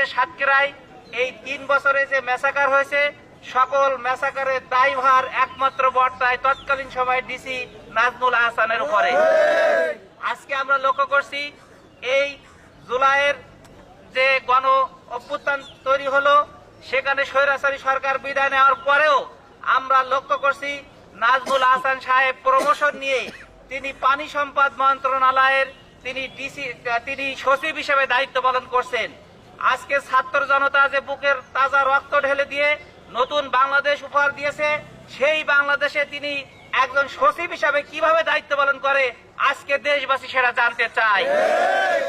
সামনে সাতক্ষীরায় এই তিন বছরে যে মেসাকার হয়েছে, সকল মেসাকারের দায়ভার একমাত্র বর্তায় তৎকালীন সময় ডিসি নাজমুল আহসানের উপরে। আজকে আমরা লক্ষ্য করছি, এই জুলাইয়ের যে গণ অভ্যুত্থান তৈরি হলো, সেখানে স্বৈরাচারী সরকার বিদায় নেওয়ার পরেও আমরা লক্ষ্য করছি নাজমুল আহসান সাহেব প্রমোশন নিয়ে তিনি পানি সম্পদ মন্ত্রণালয়ের তিনি ডিসি তিনি সচিব হিসেবে দায়িত্ব পালন করছেন। আজকে ছাত্র জনতা যে বুকের তাজা রক্ত ঢেলে দিয়ে নতুন বাংলাদেশ উপহার দিয়েছে, সেই বাংলাদেশে তিনি একজন সচিব হিসাবে কীভাবে দায়িত্ব পালন করে, আজকে দেশবাসী সেটা জানতে চায়।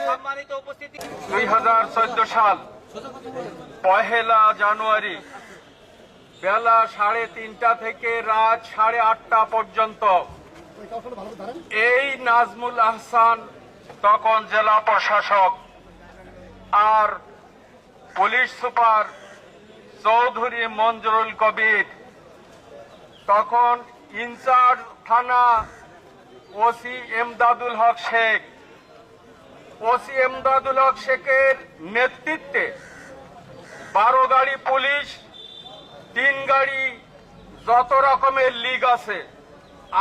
সম্মানিত উপস্থিতি দুই হাজার চোদ্দ সাল, পহেলা জানুয়ারি, বেলা সাড়ে তিনটা থেকে রাত সাড়ে আটটা পর্যন্ত। এই নাজমুল আহসান তখন জেলা প্রশাসক। আর পুলিশ সুপার চৌধুরী মঞ্জুরুল কবির। তখন ইনচার্জ থানা ওসি এমদাদুল হক শেখ। ওসি এমদাদুল হক শেখের নেতৃত্বে বারো গাড়ি পুলিশ, তিন গাড়ি যত রকমের লিগ আছে,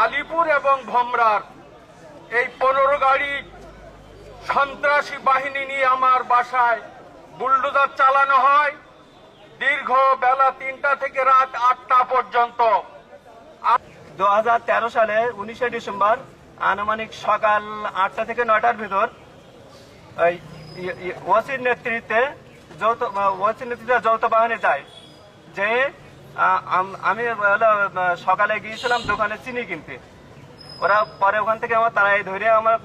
আলিপুর এবং ভমরার, এই পনেরো গাড়ি সন্ত্রাসী বাহিনী নিয়ে আমার বাসায় বুলডোজার চালানো হয় দীর্ঘ বেলা তিনটা থেকে রাত আটটা পর্যন্ত। দু হাজার সালে উনিশে ডিসেম্বর আনুমানিক সকাল আটটা থেকে নয়টার ভিতর ওসির নেতৃত্বে যৌথ ওসির নেতৃত্বে যৌথ বাহিনী যায়। যে আমি সকালে গিয়েছিলাম দোকানে চিনি কিনতে। ওরা পরে ওখান থেকে আমার তারাই ধরে আমার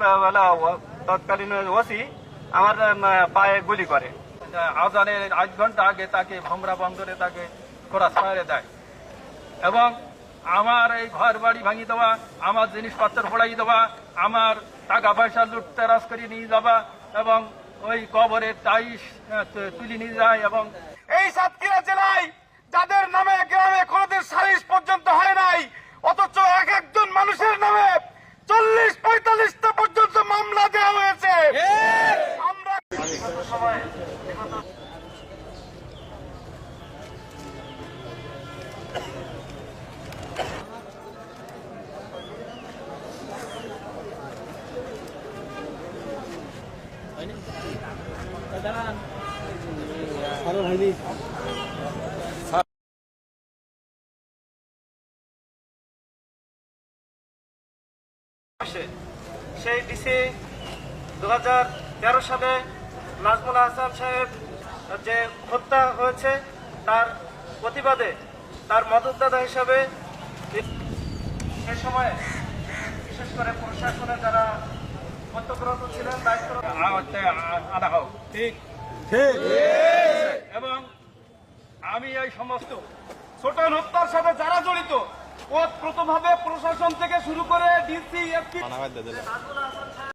তৎকালীন ওসি আমার পায়ে গুলি করে। আজানের আধ ঘণ্টা আগে তাকে ভমরা বন্দরে তাকে খোরাস ফায়ারে দেয়। এবং আমার এই ঘর বাড়ি ভাঙিয়ে দেওয়া, আমার জিনিসপত্র ফোড়াই দেওয়া, আমার টাকা পয়সা লুটতারাজ করে নিয়ে যাওয়া এবং ওই কবরের টাইস তুলে নিয়ে যায় এবং এই সাতক্ষীরা জেলায় যাদের নামে গ্রামে কোনোদিন সালিশ পর্যন্ত হয় নাই অথচ এক একজন মানুষের নামে চল্লিশ পঁয়তাল্লিশটা পর্যন্ত মামলা দেওয়া হয়েছে আমরা সেই ডিসি দু তেরো সালে নাজমুল হাসান সাহেব যে হত্যা হয়েছে তার প্রতিবাদে তার মদতদাতা হিসাবে সে সময়ে বিশেষ করে প্রশাসনে যারা কর্তব্যরত ছিলেন দায়িত্ব আনা হোক ঠিক। এবং আমি এই সমস্ত ছোট হত্যার সাথে যারা জড়িত ও প্রথমভাবে প্রশাসন থেকে শুরু করে ডিসি এসপি